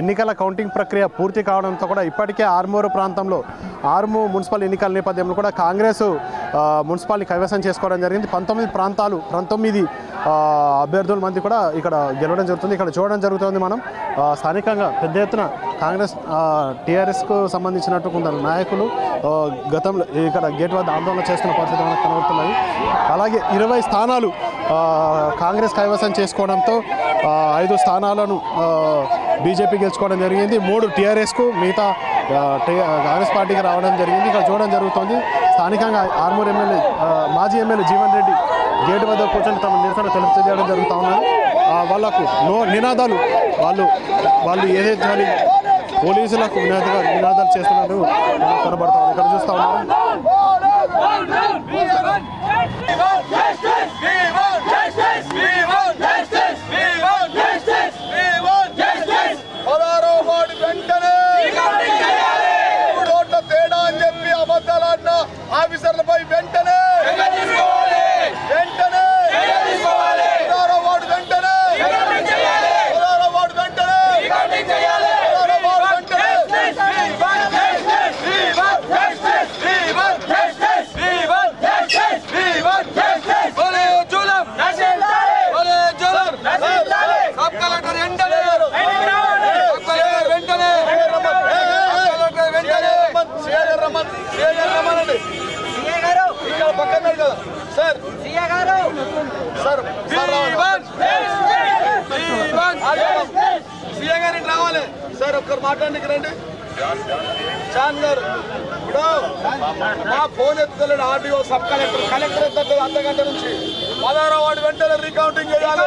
ఎన్నికల కౌంటింగ్ ప్రక్రియ పూర్తి కావడంతో కూడా ఇప్పటికే ఆర్మూరు ప్రాంతంలో ఆర్ము మున్సిపల్ ఎన్నికల నేపథ్యంలో కూడా కాంగ్రెస్ మున్సిపాలిటీ కైవసం చేసుకోవడం జరిగింది. పంతొమ్మిది ప్రాంతాలు పంతొమ్మిది అభ్యర్థుల మంది కూడా ఇక్కడ గెలవడం జరుగుతుంది. ఇక్కడ చూడడం జరుగుతుంది మనం. స్థానికంగా పెద్ద ఎత్తున కాంగ్రెస్ టీఆర్ఎస్కు సంబంధించినట్టు కొందరు నాయకులు గతంలో ఇక్కడ గేట్ వద్ద ఆందోళన చేస్తున్న పరిస్థితి మనకు కనబడుతున్నాయి అలాగే ఇరవై స్థానాలు కాంగ్రెస్ కైవసం చేసుకోవడంతో ఐదు స్థానాలను బీజేపీ గెలుచుకోవడం జరిగింది. మూడు టీఆర్ఎస్కు మిగతా టీ- కాంగ్రెస్ పార్టీకి రావడం జరిగింది. ఇక్కడ చూడడం జరుగుతుంది. స్థానికంగా ఆర్మూర్ ఎమ్మెల్యే మాజీ ఎమ్మెల్యే జీవన్ రెడ్డి గేటు వద్ద కూర్చొని తమ నిరసన తెలియజేయడం జరుగుతూ ఉన్నారు వాళ్ళకు నో నినాదాలు వాళ్ళు వాళ్ళు ఏదైతే కానీ పోలీసులకు నినాదాలు చేస్తున్నట్టు మనకు కనబడతా ఇక్కడ చూస్తా ఉన్నారు పదహారవ వార్డు వెంటనే మూడు ఓట్ల తేడా అని చెప్పి అబద్ధాలన్న ఆఫీసర్లపై వెంటనే వెంటనే పదహారవ వార్డు వెంటనే పదహారవ వార్డు వెంటనే పదహారవ వార్డు వెంటనే సబ్ కలెక్టర్ వెంటనే సబ్ కలెక్టర్ వెంటనే సబ్ కలెక్టర్ వెంటనే సీఆర్ రమన్ సీఆర్ రమన్ అండి ఇక్కడ పక్కన కదా సార్. సార్ సీఏ గారు ఇటు రావాలి. సార్ ఒక్కరు మాట్లాడడానికి రండి. చాన్ గారు. ఇప్పుడు మా ఫోన్ ఎత్తుతలేడు ఆర్డీఓ సబ్ కలెక్టర్. కలెక్టర్ ఎత్తలేదు అర్ధ గంట నుంచి. పదహారో వాడు వెంటనే రీకౌంటింగ్ చేయాలి.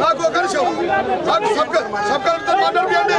నాకు ఒక నిమిషం నాకు sub sub collector మాట్లాడియండి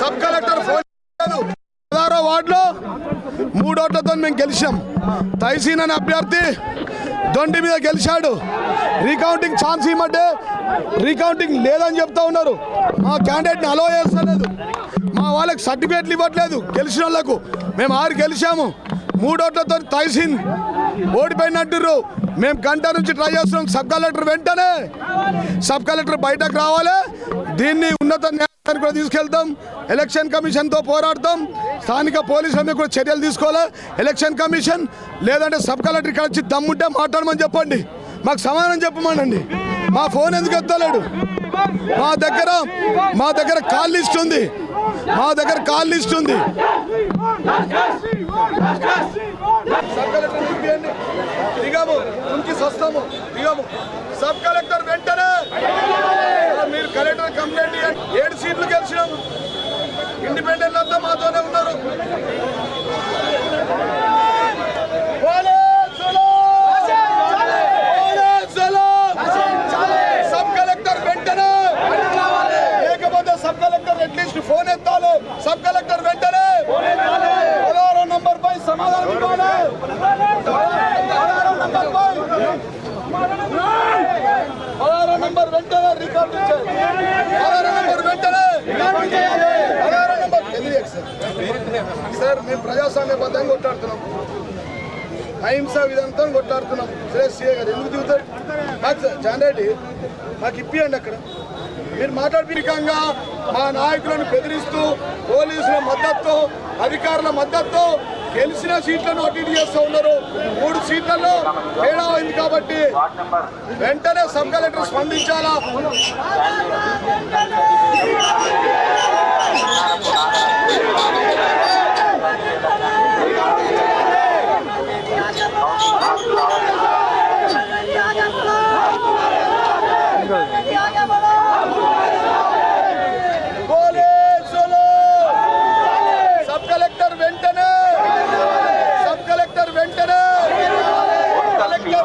sub collector phone పదహారో వార్డులో మూడోట్లతో మేము గెలిచాం. తైసీన్ అనే అభ్యర్థి దొండి మీద గెలిచాడు. రీకౌంటింగ్ ఛాన్స్ ఇవ్వమంటే రీకౌంటింగ్ లేదని చెప్తా ఉన్నారు. మా క్యాండిడేట్ని అలో చేస్తలేదు. మా వాళ్ళకి సర్టిఫికేట్లు ఇవ్వట్లేదు. గెలిచిన వాళ్ళకు మేము ఆరు గెలిచాము. మూడోట్లతో తైసీన్ ఓడిపోయినట్టుర్రు మేము గంట నుంచి ట్రై చేస్తున్నాం. సబ్ కలెక్టర్ వెంటనే సబ్ కలెక్టర్ బయటకు రావాలి. దీన్ని ఉన్నత కూడా తీసుకెళ్తాం. ఎలక్షన్ కమిషన్తో పోరాడతాం. స్థానిక పోలీసుల మీద కూడా చర్యలు తీసుకోవాలి? ఎలక్షన్ కమిషన్ లేదంటే సబ్ కలెక్టర్ ఇక్కడ వచ్చి దమ్ముంటే మాట్లాడమని చెప్పండి. మాకు సమాధానం చెప్పమనండి. మా ఫోన్ ఎందుకు ఎత్తలేడు? మా దగ్గర మా దగ్గర కాల్ లిస్ట్ ఉంది. మా దగ్గర కాల్ లిస్ట్ ఉంది. సబ్ కలెక్టర్ ఇండిపెండెంట్ అంతా మాతోనే ఉన్నారు. సార్ మేము ప్రజాస్వామ్యబద్ధంగా కొట్లాడుతున్నాం. అహింస విధానంతో కొట్లాడుతున్నాం. సురేష్ సీఏ గారు ఎందుకు దిగుతాడు మాకు జాన్ రెడ్డి మాకు ఇప్పియండి అక్కడ. మీరు మాట్లాడిపికంగా మా నాయకులను బెదిరిస్తూ పోలీసుల మద్దతు అధికారుల మద్దతు గెలిచిన సీట్లను అటు చేస్తూ ఉన్నారు. మూడు సీట్లలో తేడా అయింది కాబట్టి వెంటనే సబ్ కలెక్టర్ స్పందించాలా?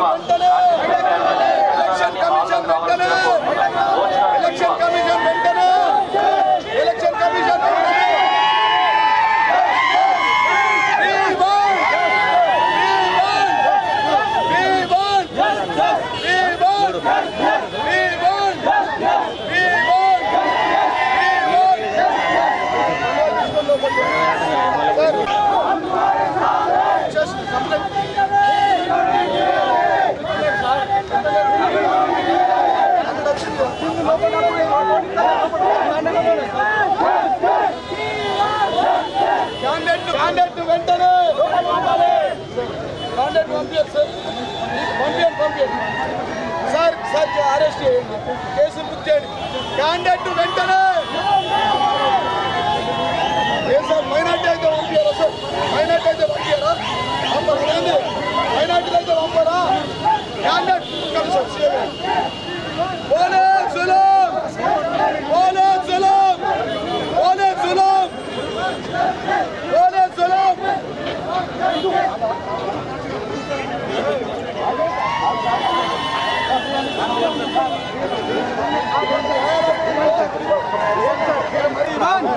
వెంటనే. ఎలక్షన్ కమిషన్ వెంటనే. క్యాండిడేట్ వెంటనే క్యాండిడేట్ పంపించారు సార్. పంపించండి పంపించండి సార్ సార్ అరెస్ట్ చేయండి. కేసు బుక్ చేయండి. క్యాండిడేట్ వెంటనే. ఏ సార్ మైనార్టీ అయితే పంపించారా సార్? మైనార్టీ అయితే పంపించారా పంపరు Come on!